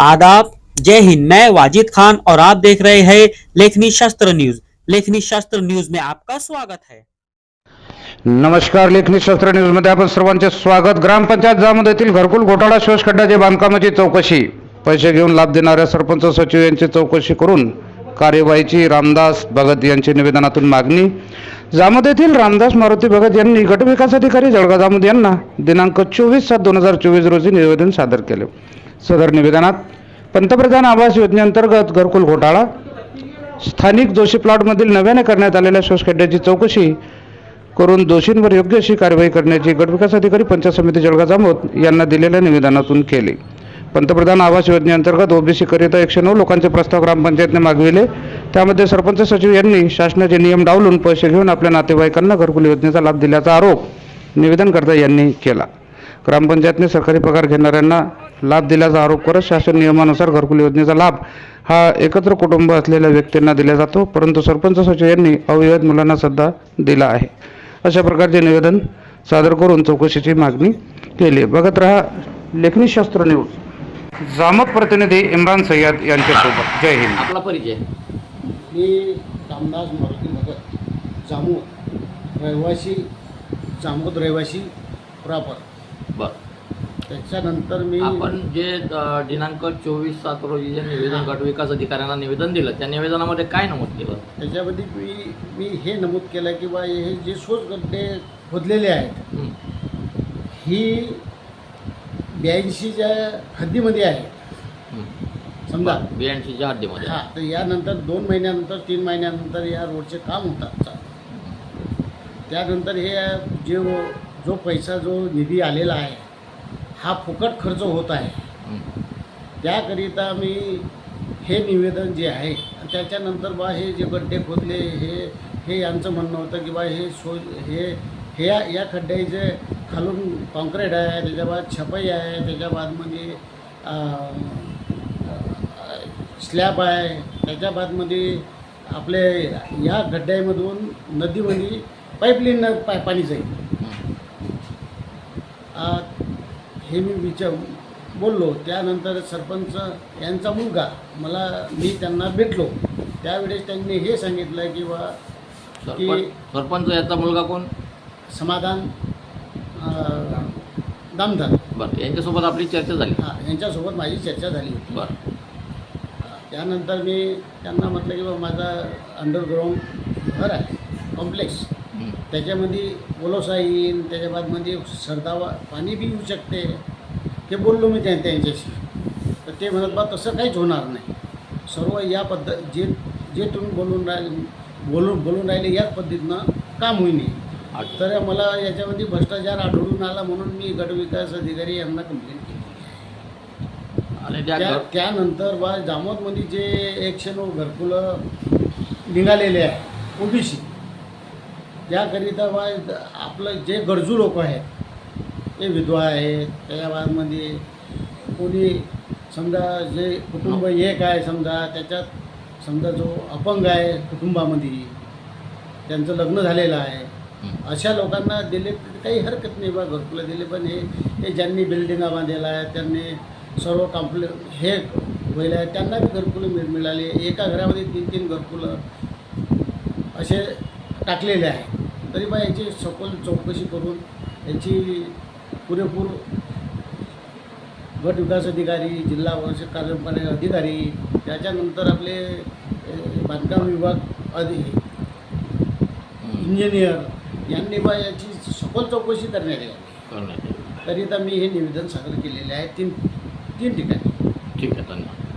आदाब। जय हिंद। मैं वाजिद खान और आप देख रहे हैं लेखनी शास्त्र न्यूज। लेखनी शास्त्र न्यूज में आपका स्वागत है। नमस्कार लेखनी शास्त्र न्यूजमध्ये आपण सर्वांचे स्वागत. ग्रामपंचायत जामोद येथील घरकुल घोटाळा शोष बांधकामाची चौकशी. पैसे घेऊन लाभ देणाऱ्या सरपंच सचिव यांची चौकशी करून कार्यवाहीची रामदास भगत यांची निवेदनातून मागणी. जामोद येथील रामदास मारुती भगत यांनी गटविकास अधिकारी जळगाव जामोद यांना दिनांक चोवीस सात दोन हजार चोवीस रोजी निवेदन सादर केले. सदर निवेदनात पंतप्रधान आवास योजनेअंतर्गत घरकुल घोटाळा. स्थानिक दोषी प्लॉटमधील नव्याने करण्यात आलेल्या शोषखड्ड्याची चौकशी करून दोषींवर योग्य अशी कारवाई करण्याची गटविकास अधिकारी पंचायत समिती जळगाव जामोद यांना दिलेल्या निवेदनातून केली. पंतप्रधान आवास योजनेअंतर्गत ओबीसीकरिता एकशे नऊ लोकांचे प्रस्ताव ग्रामपंचायतने मागविले. त्यामध्ये सरपंच सचिव यांनी शासनाचे नियम डावलून पैसे घेऊन आपल्या नातेवाईकांना घरकुल योजनेचा लाभ दिल्याचा आरोप निवेदनकर्ता यांनी केला. ग्रामपंचायतने सरकारी पगार घेणाऱ्यांना लाभ दिल्याचा आरोप करत शासन नियमानुसार घरकुल योजनेचा लाभ हा एकत्र कुटुंब असलेल्या व्यक्तींना दिला जातो. परंतु सरपंच सचिव यांनी अविवाहित मुलांना सध्या दिला आहे. अशा प्रकारचे निवेदन सादर करून चौकशीची मागणी केली बघत रहा लेखनी शास्त्र न्यूज. जामत प्रतिनिधी इम्रान सय्यद यांच्यासोबत. जय हिंद. आपला परिचय. मी रामदास मारुती भगत जामोद रहिवासी जामोद रहिवासी प्रॉपर. बर. त्याच्यानंतर मी आपण जे दिनांक चोवीस सात रोजी जे निवेदन गट विकास अधिकाऱ्यांना निवेदन दिलं त्या निवेदनामध्ये काय नमूद केलं त्याच्यामध्ये मी मी हे नमूद केलं की बा हे जे शोध गड्डे खोदलेले आहेत हं. ब्याऐंशीच्या हद्दीमध्ये आहे. समजा बियाणशीच्या हद्दीमध्ये हां तर यानंतर दोन महिन्यानंतर तीन महिन्यानंतर या रोडचे काम होतात. त्यानंतर हे जे जो पैसा जो निधी आलेला आहे हा फुकट खर्च होत आहे. त्याकरिता मी हे निवेदन जे आहे त्याच्यानंतर बा हे जे गड्डे खोदले हे हे यांचं म्हणणं होतं की बा हे शो हे हे या या खड्ड्याचे खालून कॉन्क्रीट आहे त्याच्या बाद छपाई आहे त्याच्या बादमध्ये स्लॅब आहे त्याच्या बादमध्ये आपले या खड्ड्यामधून नदीमध्ये पाईपलाईन पा पाणी जाईल. हं. मी विचार बोललो. त्यानंतर सरपंच यांचा मुलगा मला मी त्यांना भेटलो. त्यावेळेस त्यांनी हे सांगितलं की बा की सरपंच याचा मुलगा कोण? समाधान आ, दामदार. बर यांच्यासोबत आपली चर्चा झाली. हां यांच्यासोबत माझी चर्चा झाली होती. बर. त्यानंतर मी त्यांना म्हटलं की बा माझा अंडरग्राऊंड घर आहे कॉम्प्लेक्स. त्याच्यामध्ये ओलोसा येईल त्याच्या बादमध्ये सरदावा पाणी बी येऊ शकते. ते बोललो मी त्या त्यांच्याशी. तर ते म्हणत बा तसं काहीच होणार नाही. सर्व या पद्धत जे जे तुम्ही बोलून राहिले बोलून बोलून राहिले याच पद्धतीनं काम होईन. हे. तर मला याच्यामध्ये भ्रष्टाचार आढळून आला म्हणून मी गटविकास अधिकारी यांना कंप्लेंट केली. आणि त्या त्यानंतर बा जामोदमध्ये जे एकशे नऊ घरकुलं निघालेले आहे ओबीसी त्याकरिता बा आपलं जे गरजू लोक आहेत ते विधवा आहेत त्याच्या बादमध्ये कोणी समजा जे कुटुंब एक आहे समजा त्याच्यात समजा जो अपंग आहे कुटुंबामध्ये त्यांचं लग्न झालेलं आहे हं. अशा लोकांना दिले काही हरकत नाही बा घरकुलं दिले पण हे हे ज्यांनी बिल्डिंगा बांधलेला आहे त्यांनी सर्व कॉम्प्ले हे होईल आहे त्यांना बी घरकुलं मिळ मिळाली एका घरामध्ये तीन तीन घरकुलं असे टाकलेले आहे तरी बा याची सखोल चौकशी करून याची पुरेपूर गट विकास अधिकारी जिल्हा वर्ष कार्यपालक अधिकारी त्याच्यानंतर आपले बांधकाम विभाग अधि. इंजिनियर यांनी बा याची सखोल चौकशी करण्यात यावी येईल. करिता मी हे निवेदन सादर केलेले आहे तीन तीन ठिकाणी ठीक आहे धन्यवाद